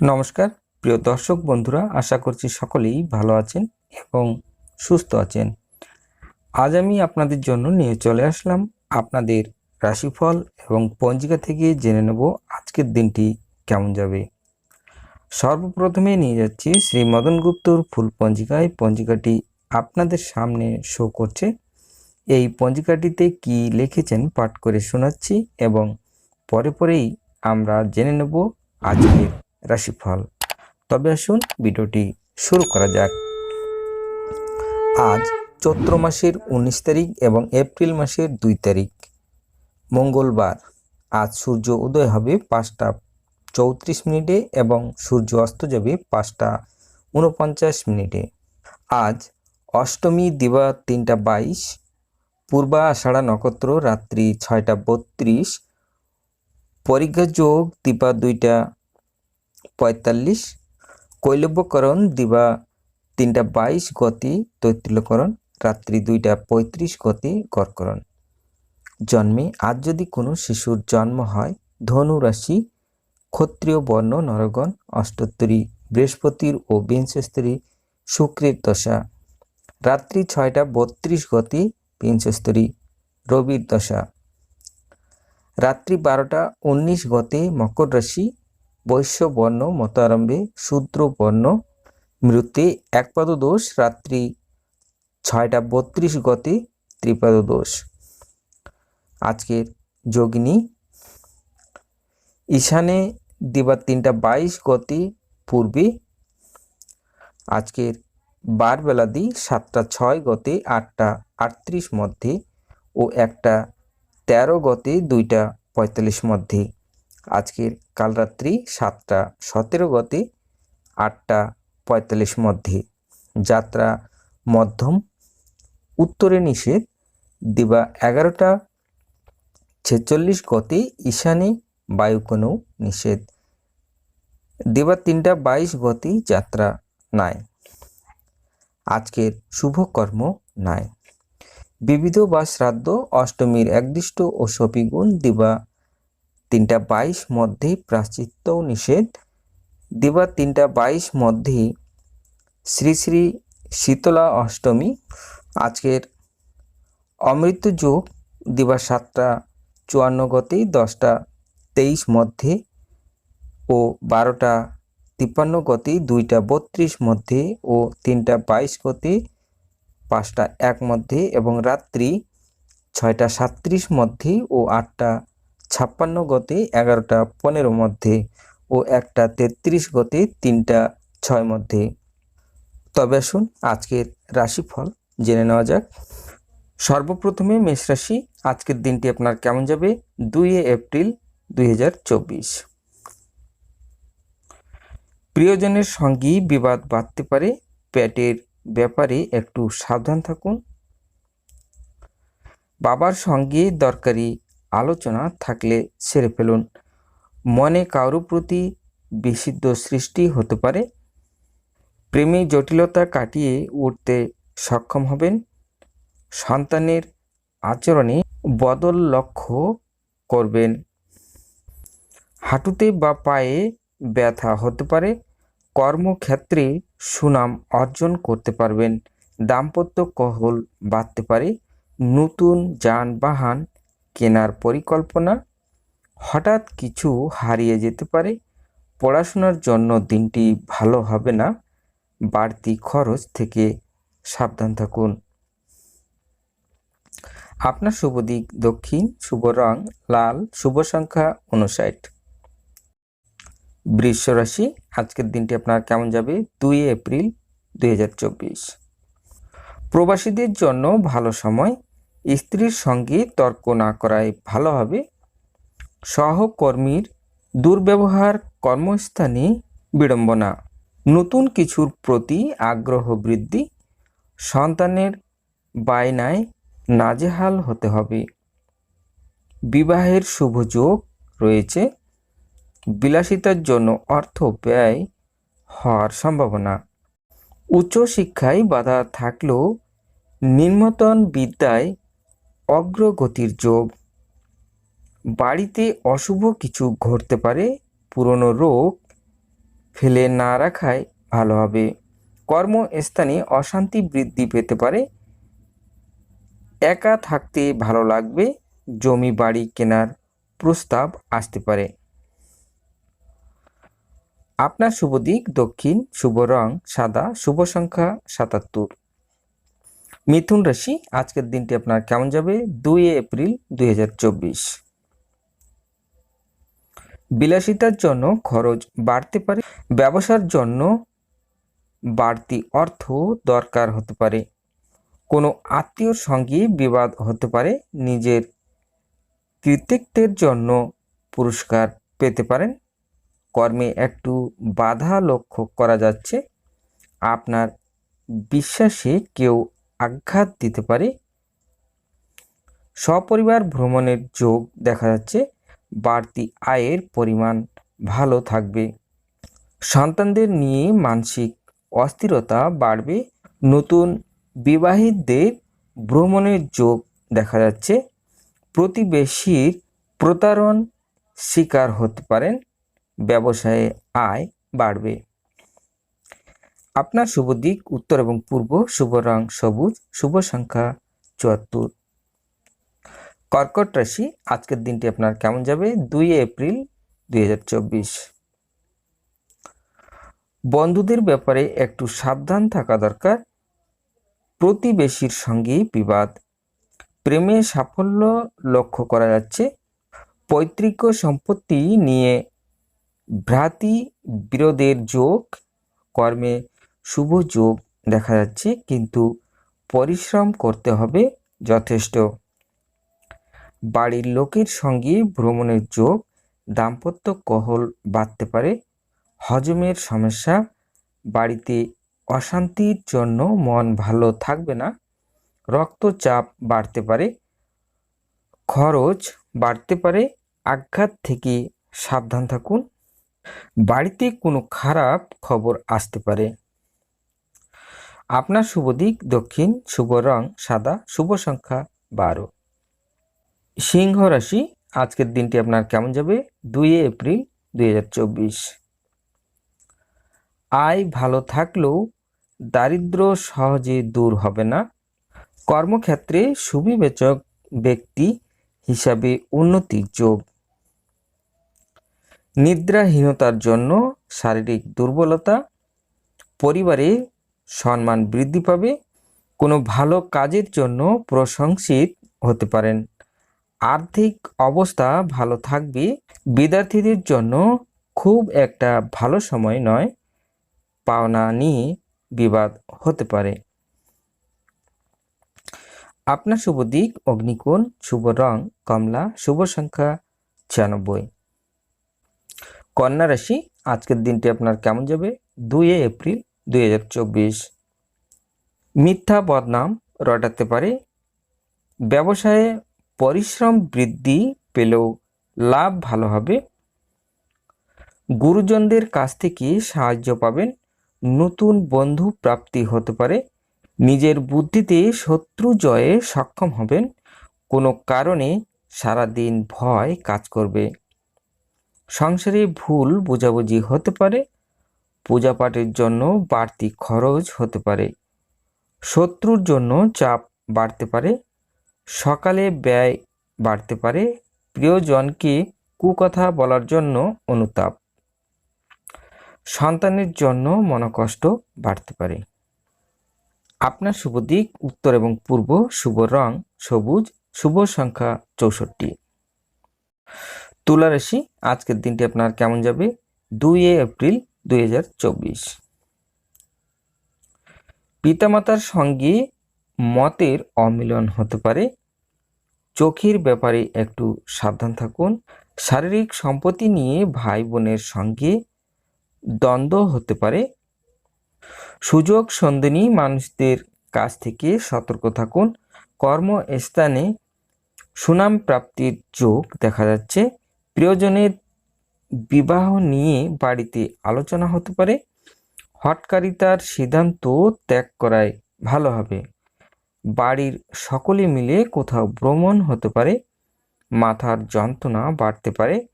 নমস্কার, প্রিয় দর্শক বন্ধুরা, আশা করছি সকলেই ভালো আছেন এবং সুস্থ আছেন। আজ আমি আপনাদের জন্য নিয়ে চলে আসলাম আপনাদের রাশিফল এবং পঞ্জিকা থেকে জেনে নেব আজকের দিনটি কেমন যাবে। সর্বপ্রথমে নিয়ে যাচ্ছি শ্রী মদন গুপ্তর ফুল পঞ্জিকায়। পঞ্জিকাটি আপনাদের সামনে শো করছে। এই পঞ্জিকাটিতে কি লিখেছেন পাঠ করে শোনাচ্ছি এবং পরে পরেই আমরা জেনে নেব আজকের রাশিফল। তবে আসুন ভিডিওটি শুরু করা যাক। আজ চৈত্র মাসের উনিশ তারিখ এবং এপ্রিল মাসের দুই তারিখ। মঙ্গলবার। আজ সূর্য উদয় হবে পাঁচটা চৌত্রিশ মিনিটে এবং সূর্য অস্ত যাবে পাঁচটা উনপঞ্চাশ মিনিটে। আজ অষ্টমী, দিবা তিনটা বাইশ, পূর্বা আষাঢ়া নক্ষত্র রাত্রি ছয়টা বত্রিশ, পরীক্ষা যোগ দিবা দুইটা পঁয়তাল্লিশ। কৈলব্যকরণ দিবা তিনটা বাইশ গতি তৈত্রিলকরণ রাত্রি দুইটা পঁয়ত্রিশ গতি কর্করণ জন্মে আজ যদি কোনো শিশুর জন্ম হয়, ধনু রাশি, ক্ষত্রিয়, বর্ণ, নরগণ অষ্টোত্তরী বৃহস্পতির ও বিংশস্তরী, শুক্রের দশা। রাত্রি ছয়টা বত্রিশ গতি বিংশস্তরী, রবির দশা। রাত্রি বারোটা উনিশ গতে মকর রাশি বৈশ্য বর্ণ মত আরম্ভে শূদ্র বর্ণ মৃত্যে একপাদ দোষ রাত্রি ছয়টা বত্রিশ গতে ত্রিপাদ দোষ আজকের যোগিনী, ঈশানে দিবার তিনটা বাইশ গতি পূর্বে, আজকের বার বেলাদি সাতটা ছয় গতে আটটা আটত্রিশ মধ্যে ও একটা তেরো গতে দুইটা পঁয়তাল্লিশ মধ্যে। আজকের কাল রাত্রি সাতটা সতেরো গতে আটটা পঁয়তাল্লিশ মধ্যে। যাত্রা মধ্যম, উত্তরে নিষেধ, দিবা এগারোটা ছেচল্লিশ গতে ঈশানে বায়ুকোণও নিষেধ, দিবা তিনটা বাইশ গতি যাত্রা নাই। আজকের শুভকর্ম নাই। বিবিধ বা শ্রাদ্ধ, অষ্টমীর একদিষ্ট ও সপিগুণ দিবা তিনটা বাইশ মধ্যে প্রাচিত্য নিষেধ। দিবা তিনটা বাইশ মধ্যে শ্রী শ্রী শীতলা অষ্টমী, আজকের অমৃত যোগ দিবা সাতটা চুয়ান্ন গতে দশটা তেইশ মধ্যে ও বারোটা তিপ্পান্ন গতি দুইটা বত্রিশ মধ্যে ও তিনটা বাইশ গতি পাঁচটা এক মধ্যে এবং রাত্রি ছয়টা সাতত্রিশ মধ্যে ও আটটা ছাপ্পান্ন গতি, এগারোটা পনেরো মধ্যে ও একটা তেত্রিশ গতি, তিনটা ছয় মধ্যে। তবে আসুন আজকের রাশিফল জেনে নেওয়া যাক। সর্বপ্রথমে মেষ রাশি, আজকের দিনটি আপনার কেমন যাবে? দুই এপ্রিল দুই হাজার চব্বিশ। প্রিয়জনের সঙ্গেই বিবাদ বাড়তে পারে, পেটের ব্যাপারে একটু সাবধান থাকুন। বাবার সঙ্গে দরকারি আলোচনা থাকলে সেরে ফেলুন। মনে কারও প্রতি বিশুদ্ধ সৃষ্টি হতে পারে। প্রেমী জটিলতা কাটিয়ে উঠতে সক্ষম হবেন। সন্তানের আচরণে বদল লক্ষ্য করবেন। হাঁটুতে বা পায়ে ব্যথা হতে পারে। কর্মক্ষেত্রে সুনাম অর্জন করতে পারবেন। দাম্পত্য কহল বাড়তে পারে। নতুন যানবাহন কেনার পরিকল্পনা হঠাৎ কিছু হারিয়ে যেতে পারে। পড়াশোনার জন্য দিনটি ভালো হবে না। বাড়তি খরচ থেকে সাবধান থাকুন। আপনার শুভ দিক দক্ষিণ, শুভ রং, লাল, শুভ সংখ্যা উনষাট বৃষ রাশি, আজকের দিনটি আপনার কেমন যাবে? দুই এপ্রিল দুই হাজার চব্বিশ। প্রবাসীদের জন্য ভালো সময় স্ত্রীর সঙ্গে তর্ক না করাই ভালো হবে। সহকর্মীর দুর্ব্যবহার, কর্মস্থানে বিড়ম্বনা। নতুন কিছুর প্রতি আগ্রহ বৃদ্ধি। সন্তানের বায়নায় নাজেহাল হতে হবে। বিবাহের শুভ যোগ রয়েছে। বিলাসিতার জন্য অর্থ ব্যয় হওয়ার সম্ভাবনা। উচ্চশিক্ষায় বাধা থাকলেও নিম্নতন বিদ্যায় অগ্রগতির যোগ। বাড়িতে অশুভ কিছু ঘটতে পারে, পুরনো রোগ ফেলে না রাখায় ভালো হবে। কর্মস্থানে অশান্তি বৃদ্ধি পেতে পারে, একা থাকতে ভালো লাগবে, জমি বাড়ি কেনার প্রস্তাব আসতে পারে। আপনার শুভ দিক, দক্ষিণ, শুভ রং, সাদা, শুভ সংখ্যা সাতাত্তর। মিথুন রাশি, আজকের দিনটি আপনার কেমন যাবে? দুই এপ্রিল দুই হাজার চব্বিশ। বিলাসিতার জন্য খরচ বাড়তে পারে, ব্যবসার জন্য বাড়তি অর্থ দরকার হতে পারে। কোনো আত্মীয়র সঙ্গে বিবাদ হতে পারে, নিজের কৃতিত্বের জন্য পুরস্কার পেতে পারেন। কর্মে একটু বাধা লক্ষ্য করা যাচ্ছে, আপনার বিশ্বাসে কেউ আঘাত দিতে পারে। সপরিবার ভ্রমণের যোগ দেখা যাচ্ছে। বাড়তি আয়ের পরিমাণ ভালো থাকবে। সন্তানদের নিয়ে মানসিক অস্থিরতা বাড়বে। নতুন বিবাহিতদের ভ্রমণের যোগ দেখা যাচ্ছে। প্রতিবেশীর প্রতারণ শিকার হতে পারেন। ব্যবসায়ে আয় বাড়বে। আপনার শুভ দিক, উত্তর এবং পূর্ব, শুভ রং সবুজ, শুভ সংখ্যা চুয়াত্তর। কর্কট রাশি, আজকের দিনটি আপনার কেমন যাবে? দুই এপ্রিল দুই হাজার চব্বিশ। বন্ধুদের ব্যাপারে একটু সাবধান থাকা দরকার। প্রতিবেশীর সঙ্গে বিবাদ। প্রেমে সাফল্য লক্ষ্য করা যাচ্ছে। পৈতৃক সম্পত্তি নিয়ে ভ্রাতি বিরোধের যোগ। কর্মে শুভ যোগ দেখা যাচ্ছে, কিন্তু পরিশ্রম করতে হবে যথেষ্ট। বাড়ির লোকের সঙ্গে ভ্রমণের যোগ দাম্পত্য কহল বাড়তে পারে, হজমের সমস্যা, বাড়িতে অশান্তির জন্য মন ভালো থাকবে না, রক্তচাপ বাড়তে পারে, খরচ বাড়তে পারে, আঘাত থেকে সাবধান থাকুন। বাড়িতে কোনো খারাপ খবর আসতে পারে। আপনার শুভ দিক, দক্ষিণ, শুভ রং, সাদা, শুভ সংখ্যা বারো। সিংহ রাশি, আজকের দিনটি আপনার কেমন যাবে? দুই এপ্রিল দুই হাজার চব্বিশ। আয় ভালো থাকলেও দারিদ্র সহজে দূর হবে না। কর্মক্ষেত্রে সুবিবেচক ব্যক্তি হিসাবে উন্নতির যোগ। নিদ্রাহীনতার জন্য শারীরিক দুর্বলতা, পরিবারে সম্মান বৃদ্ধি পাবে, কোনো ভালো কাজের জন্য প্রশংসিত হতে পারেন। আর্থিক অবস্থা ভালো থাকবে, বিদ্যার্থীদের জন্য খুব একটা ভালো সময় নয়, পাওনা নিয়ে বিবাদ হতে পারে। আপনার শুভ দিক, অগ্নিকোণ, শুভ রং, কমলা, শুভ সংখ্যা ছিয়ানব্বই। কন্যা রাশি, আজকের দিনটি আপনার কেমন যাবে? দুই এপ্রিল দুই হাজার চব্বিশ। মিথ্যা বদনাম রটাতে পারে। ব্যবসায়ে পরিশ্রম বৃদ্ধি পেলেও লাভ ভালো হবে। গুরুজনদের কাছ থেকে সাহায্য পাবেন। নতুন বন্ধু প্রাপ্তি হতে পারে। নিজের বুদ্ধিতে শত্রু জয়ে সক্ষম হবেন। কোনো কারণে সারাদিন ভয় কাজ করবে। সংসারে ভুল বোঝাবুঝি হতে পারে। পূজা পাঠের জন্য বাড়তি খরচ হতে পারে। শত্রুর জন্য চাপ বাড়তে পারে। সকালে ব্যয় বাড়তে পারে। প্রিয়জনকে কুকথা বলার জন্য অনুতাপ। সন্তানের জন্য মনকষ্ট বাড়তে পারে। আপনার শুভ দিক, উত্তর এবং পূর্ব, শুভ রং, সবুজ, শুভ সংখ্যা চৌষট্টি। তুলা আজকের দিনটি আপনার কেমন যাবে? দুই এপ্রিল দুই হাজার চব্বিশ। পিতামাতার সঙ্গে মতের অমিলন হতে পারে। চোখের ব্যাপারে একটু সাবধান থাকুন। শারীরিক সম্পত্তি নিয়ে ভাই বোনের সঙ্গে দ্বন্দ্ব হতে পারে। সুযোগ সন্ধানী মানুষদের কাছ থেকে সতর্ক থাকুন। কর্মস্থানে সুনাম প্রাপ্তির যোগ দেখা যাচ্ছে। প্রিয়জনের বিবাহ নিয়ে বাড়িতে আলোচনা হতে পারে। হটকারিতার সিদ্ধান্ত ত্যাগ করায় ভালো হবে। বাড়ির সকলে মিলে কোথাও ভ্রমণ হতে পারে। মাথার যন্ত্রণা বাড়তে পারে।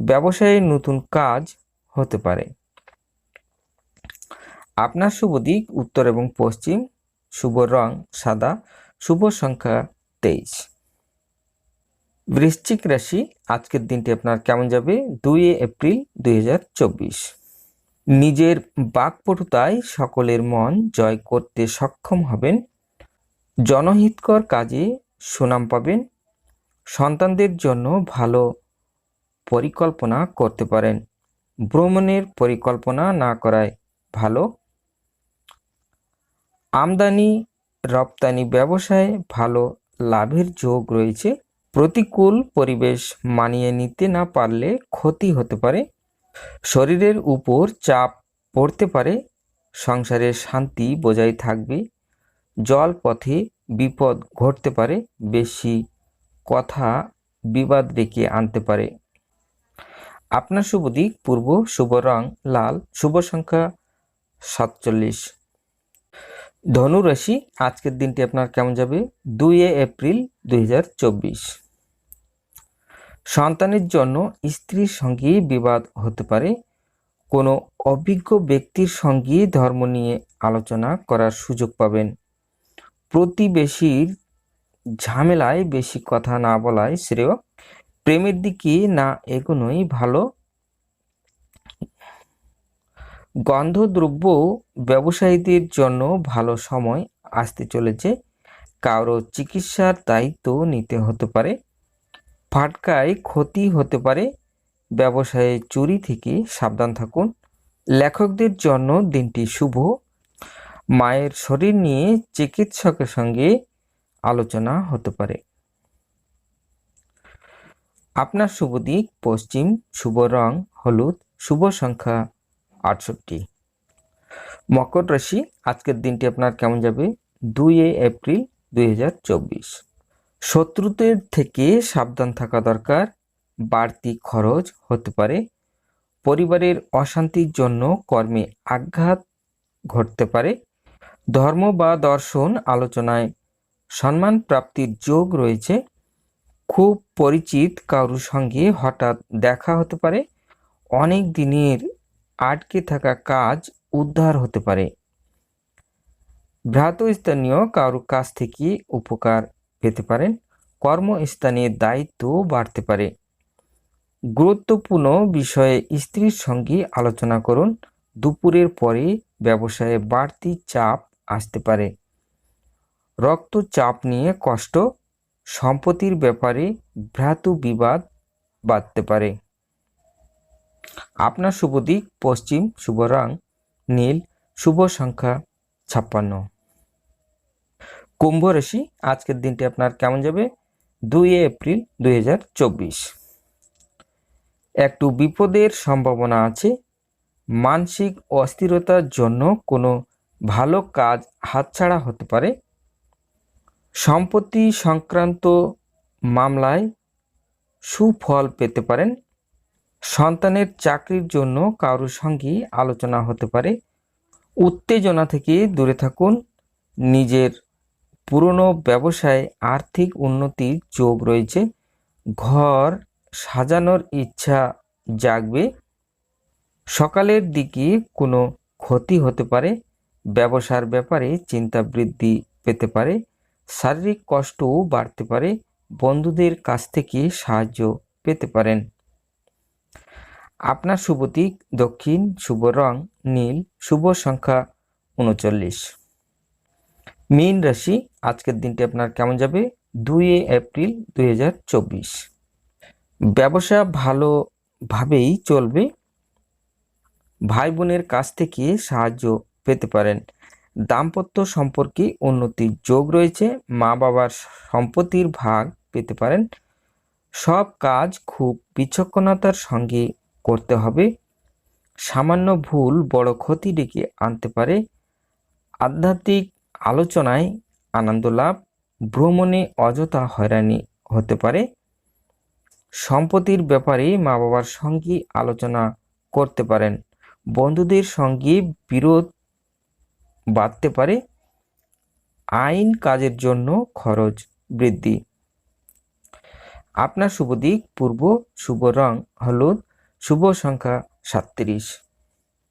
ব্যবসায়ে নতুন কাজ হতে পারে। আপনার শুভ দিক, উত্তর এবং পশ্চিম। শুভ রং সাদা। শুভ সংখ্যা তেইশ। বৃশ্চিক রাশি, আজকের দিনটি আপনার কেমন যাবে? দুই এপ্রিল দুই হাজার চব্বিশ। নিজের বাকপটুতায় সকলের মন জয় করতে সক্ষম হবেন। জনহিতকর কাজে সুনাম পাবেন। সন্তানদের জন্য ভালো পরিকল্পনা করতে পারেন। ভ্রমণের পরিকল্পনা না করায় ভালো। আমদানি রপ্তানি ব্যবসায় ভালো লাভের যোগ রয়েছে। প্রতিকূল পরিবেশ মানিয়ে নিতে না পারলে ক্ষতি হতে পারে। শরীরের উপর চাপ পড়তে পারে। সংসারে শান্তি বজায় থাকবে। জল পথে বিপদ ঘটতে পারে। বেশি কথা বিবাদ ডেকে আনতে পারে। আপনার শুভ দিক, পূর্ব শুভ রং, লাল, শুভ সংখ্যা সাতচল্লিশ। ধনু রাশি, আজকের দিনটি আপনার কেমন যাবে? দুই এপ্রিল দু হাজার চব্বিশ। সন্তানের জন্য স্ত্রীর সঙ্গে বিবাদ হতে পারে। কোনো অভিজ্ঞ ব্যক্তির সঙ্গে ধর্ম নিয়ে আলোচনা করার সুযোগ পাবেন। প্রতিবেশীর ঝামেলায় বেশি কথা না বলাই শ্রেয়। প্রেমের দিকে না এগোনোই ভালো। গন্ধদ্রব্য ব্যবসায়ীদের জন্য ভালো সময় আসতে চলেছে। কারও চিকিৎসার দায়িত্ব নিতে হতে পারে, ফাটকায় ক্ষতি হতে পারে। ব্যবসায়ে চুরি থেকে সাবধান থাকুন। লেখকদের জন্য দিনটি শুভ। মায়ের শরীর নিয়ে চিকিৎসকের সঙ্গে আলোচনা হতে পারে। আপনার শুভ দিক, পশ্চিম, শুভ রং, হলুদ, শুভ সংখ্যা। আটষট্টি। মকর রাশি, আজকের দিনটি আপনার কেমন যাবে? দুই এপ্রিল দুই হাজার চব্বিশ। শত্রুদের থেকে সাবধান থাকা দরকার। বাড়তি খরচ হতে পারে। পরিবারের অশান্তির জন্য কর্মে আঘাত ঘটতে পারে। ধর্ম বা দর্শন আলোচনায় সম্মান প্রাপ্তির যোগ রয়েছে। খুব পরিচিত কারুর সঙ্গে হঠাৎ দেখা হতে পারে। অনেক দিনের আটকে থাকা কাজ উদ্ধার হতে পারে। ভ্রাতস্থানীয় কারও কাছ থেকে উপকার পেতে পারেন। কর্মস্থানে দায়িত্ব বাড়তে পারে। গুরুত্বপূর্ণ বিষয়ে স্ত্রীর সঙ্গে আলোচনা করুন। দুপুরের পরে ব্যবসায়ে বাড়তি চাপ আসতে পারে। রক্তচাপ নিয়ে কষ্ট। সম্পত্তির ব্যাপারে ভ্রাতু বিবাদ বাড়তে পারে। আপনার শুভ দিক, পশ্চিম, শুভ রং, নীল, শুভ সংখ্যা ছাপ্পান্ন। কুম্ভ রাশি, আজকের দিনটি আপনার কেমন যাবে? দুই এপ্রিল দুই হাজার চব্বিশ। একটু বিপদের সম্ভাবনা আছে। মানসিক অস্থিরতার জন্য কোনো ভালো কাজ হাতছাড়া হতে পারে। সম্পত্তি সংক্রান্ত মামলায় সুফল পেতে পারেন। সন্তানের চাকরির জন্য কারোর সঙ্গে আলোচনা হতে পারে। উত্তেজনা থেকে দূরে থাকুন। নিজের পুরনো ব্যবসায় আর্থিক উন্নতির যোগ রয়েছে। ঘর সাজানোর ইচ্ছা জাগবে। সকালের দিকে কোনো ক্ষতি হতে পারে। ব্যবসার ব্যাপারে চিন্তা বৃদ্ধি পেতে পারে। শারীরিক কষ্টও বাড়তে পারে। বন্ধুদের কাছ থেকে সাহায্য পেতে পারেন। আপনার শুভ দিক দক্ষিণ, শুভ রং নীল, শুভ সংখ্যা উনচল্লিশ। মীন রাশি, আজকের দিনটি আপনার কেমন যাবে? দুই এপ্রিল দু হাজার চব্বিশ। ব্যবসা ভালোভাবেই চলবে। ভাই বোনের কাছ থেকে সাহায্য পেতে পারেন। দাম্পত্য সম্পর্কে উন্নতির যোগ রয়েছে। মা বাবার সম্পত্তির ভাগ পেতে পারেন। সব কাজ খুব বিচক্ষণতার সঙ্গে করতে হবে। সামান্য ভুল বড় ক্ষতি ডেকে আনতে পারে। আধ্যাত্মিক আলোচনায় আনন্দ লাভ, ভ্রমণে অযথা হয়রানি হতে পারে। সম্পত্তির ব্যাপারে মা বাবার সঙ্গে আলোচনা করতে পারেন। বন্ধুদের সঙ্গে বিরোধ বাড়তে পারে। আইন কাজের জন্য খরচ বৃদ্ধি। আপনার শুভ দিক, পূর্ব শুভ রং, হলুদ শুভ সংখ্যা সাতত্রিশ।